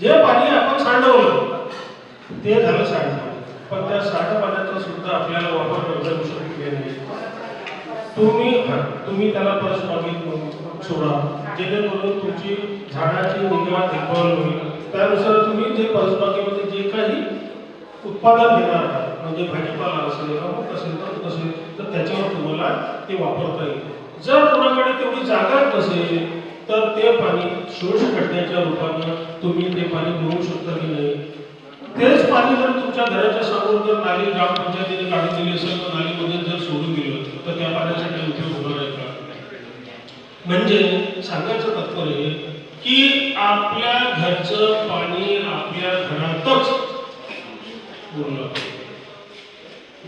जे पाणी आपण सांडवलं ते झालं सांडपाणी पण त्या साठ पाण्याचा सुद्धा आपल्याला वापर करता शकले नाही. तुम्ही तुम्ही त्याला परसबागेत मग सोडा. जेणेकरून तुमची झाडाची निगा देखभाल होईल. त्यानुसार तुम्ही जे परसबागेमध्ये म्हणजे जे काही उत्पादन घेणार म्हणजे भाजीपाला असेल अमुक असेल तर असेल तर त्याच्यावर तुम्हाला ते वापरता येईल. जर कोणाकडे तेवढी जागा नसेल तर ते पाणी शोष खड्ड्याच्या रूपानं तुम्ही ते पाणी मिळवू शकता की नाही? तेच पाणी जर तुमच्या घराच्या समोर जर नाली ग्रामपंचायतीने काढून दिली असेल तर नालीमध्ये जर सोडून दिलं तर त्या पाण्यासाठी उपयोग होणार आहे का? म्हणजे सांगायचं तात्पर्य की आपल्या घरचं पाणी आपल्या घरातच पूर्ण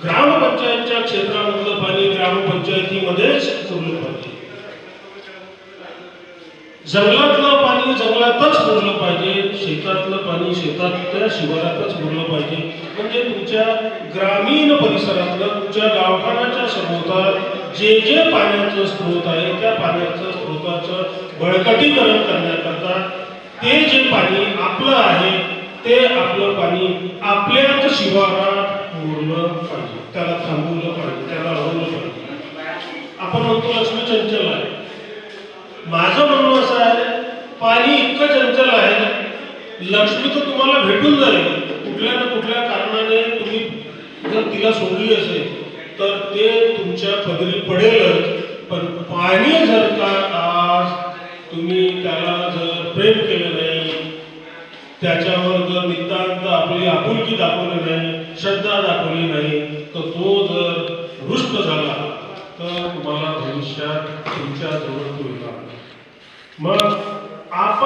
ग्रामपंचायतच्या क्षेत्रामधलं पाणी ग्रामपंचायतीमध्येच पूर्ण पाहिजे जंगलातलं पाणी जंगलातच मुरलं पाहिजे शेतातलं पाणी शेतातल्या शिवारातच मुरलं पाहिजे. म्हणजे तुमच्या ग्रामीण परिसरातलं तुमच्या गावठाणाच्या सभोवताल जे जे पाण्याचं स्रोत आहे त्या पाण्याचं स्रोताचं बळकटीकरण करण्याकरता ते जे पाणी आपलं आहे ते आपलं पाणी आपल्याच शिवारात मुरलं पाहिजे. त्याला थांबवलं पाहिजे त्याला अडवलं पाहिजे. आपण म्हणतो लक्ष्मी चंचल आहे. माझं म्हणणं पाणी इतकं चंचल आहे लक्ष्मी तर तुम्हाला भेटून जाईल. कुठल्या ना कुठल्या कारणाने तुम्ही जर तिला सोडली असेल तर ते तुमच्या पदरी पडेलच. पण पाणी जर का आज तुम्ही त्याला जर प्रेम केलं नाही त्याच्यावर जर नितांत आपली आपुलकी दाखवली नाही श्रद्धा दाखवली नाही तर तो जर रुष्ट झाला तर तुम्हाला भविष्यात तुमच्या जवळ तो येणार. मग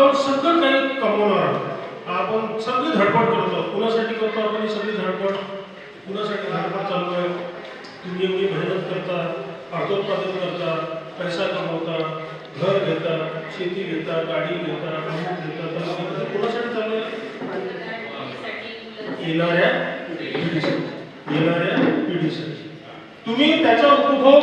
आपण सगळं काही कमवणार आहोत. आपण सगळी धडपड करतो कुणासाठी करतो आपण ही सगळी धडपड? कुणासाठी धडपड चालू आहे? तुम्ही एवढी मेहनत करता अर्थोत्पादन करता पैसा कमवता घर घेता शेती घेता गाडी घेता अमुक घेता तमुक कुणासाठी चालू आहे? येणाऱ्या पिढीसाठी. येणाऱ्या पिढीसाठी. तुम्ही त्याचा उपभोग